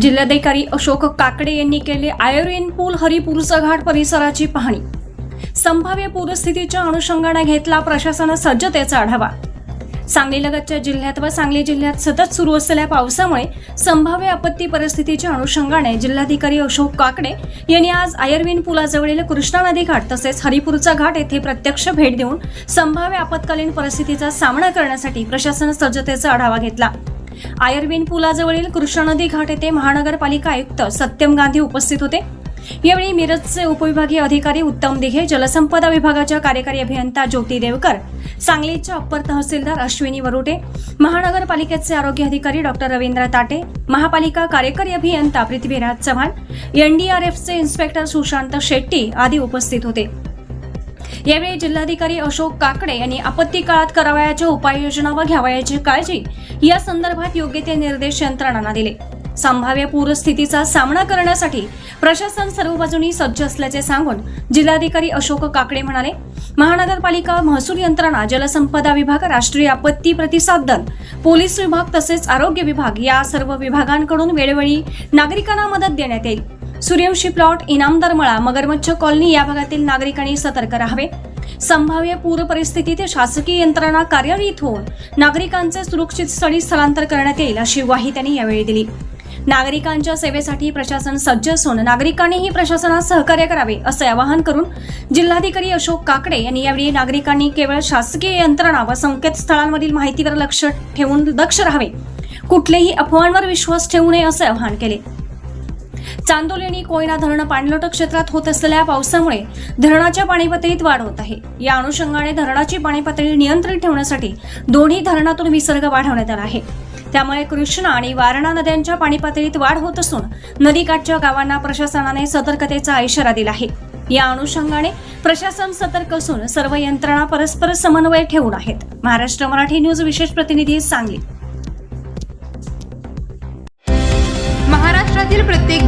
जिल्हाधिकारी अशोक काकडे यांनी केले आयोरिन पूल हरिपूरचा घाट परिसराची पाहणी. संभाव्य पूरस्थितीच्या अनुषंगाने घेतला प्रशासन सज्जतेचा आढावा. सांगलीलगतच्या जिल्ह्यात व सांगली जिल्ह्यात सतत सुरू असलेल्या पावसामुळे संभाव्य आपत्ती परिस्थितीच्या अनुषंगाने जिल्हाधिकारी अशोक काकडे यांनी आज आयर्विन पुलाजवळील कृष्णा नदी घाट तसेच हरिपूरचा घाट येथे प्रत्यक्ष भेट देऊन संभाव्य आपत्कालीन परिस्थितीचा सामना करण्यासाठी प्रशासन सज्जतेचा आढावा घेतला. आयर्विन पुलाजवळील कृष्णा नदी घाट येथे महानगरपालिका आयुक्त सत्यम गांधी उपस्थित होते. यावेळी मिरजचे उपविभागीय अधिकारी उत्तम दिघे जलसंपदा विभागाच्या कार्यकारी अभियंता ज्योती देवकर सांगलीच्या अप्पर तहसीलदार अश्विनी वरुटे महानगरपालिकेचे आरोग्य अधिकारी डॉक्टर रवींद्र ताटे महापालिका कार्यकारी अभियंता पृथ्वीराज चव्हाण एनडीआरएफचे इन्स्पेक्टर सुशांत शेट्टी आदी उपस्थित होते. यावेळी जिल्हाधिकारी अशोक काकडे यांनी आपत्ती काळात करावयाच्या उपाययोजना व घ्यावयाची काळजी. या संदर्भात योग्य ते निर्देश यंत्रणांना दिले. संभाव्य पूरस्थितीचा सामना करण्यासाठी प्रशासन सर्व बाजूनी सज्ज असल्याचे सांगून जिल्हाधिकारी अशोक काकडे म्हणाले महानगरपालिका महसूल यंत्रणा जलसंपदा विभाग राष्ट्रीय आपत्ती प्रतिसाद दल पोलीस विभाग तसेच आरोग्य विभाग या सर्व विभागांकडून वेळोवेळी नागरिकांना मदत देण्यात येईल. सूर्यवंशी प्लॉट इनामदार मळा मगरमच्छ कॉलनी या भागातील नागरिकांनी सतर्क राहावे. संभाव्य पूर परिस्थितीत शासकीय यंत्रणा कार्यान्वित होऊन नागरिकांचे सुरक्षित स्थळी स्थलांतर करण्यात येईल अशी ग्वाही त्यांनी यावेळी दिली. नागरिकांच्या सेवेसाठी प्रशासन सज्ज असून नागरिकांनीही प्रशासनात सहकार्य करावे असे आवाहन करून जिल्हाधिकारी अशोक काकडे यांनी यावेळी नागरिकांनी केवळ शासकीय यंत्रणा व संकेतस्थळांवरील माहितीवर लक्ष ठेवून दक्ष राहावे. कुठलेही अफवांवर विश्वास ठेवू नये असे आवाहन केले. चांदोलीनी कोयना धरण पाणलोट क्षेत्रात होत असलेल्या पावसामुळे धरणाच्या पाणीपातळीत वाढ होत आहे. या अनुषंगाने धरणाची पाणीपातळी नियंत्रित ठेवण्यासाठी दोन्ही धरणातून विसर्ग वाढवण्यात आला आहे. त्यामुळे कृष्णा आणि वारणा नद्यांच्या पाणीपातळीत वाढ होत असून नदीकाठच्या गावांना प्रशासनाने सतर्कतेचा इशारा दिला आहे. या अनुषंगाने प्रशासन सतर्क असून सर्व यंत्रणा परस्पर समन्वय ठेवून आहेत. महाराष्ट्र मराठी न्यूज विशेष प्रतिनिधी सांगली. महाराष्ट्रातील प्रत्येक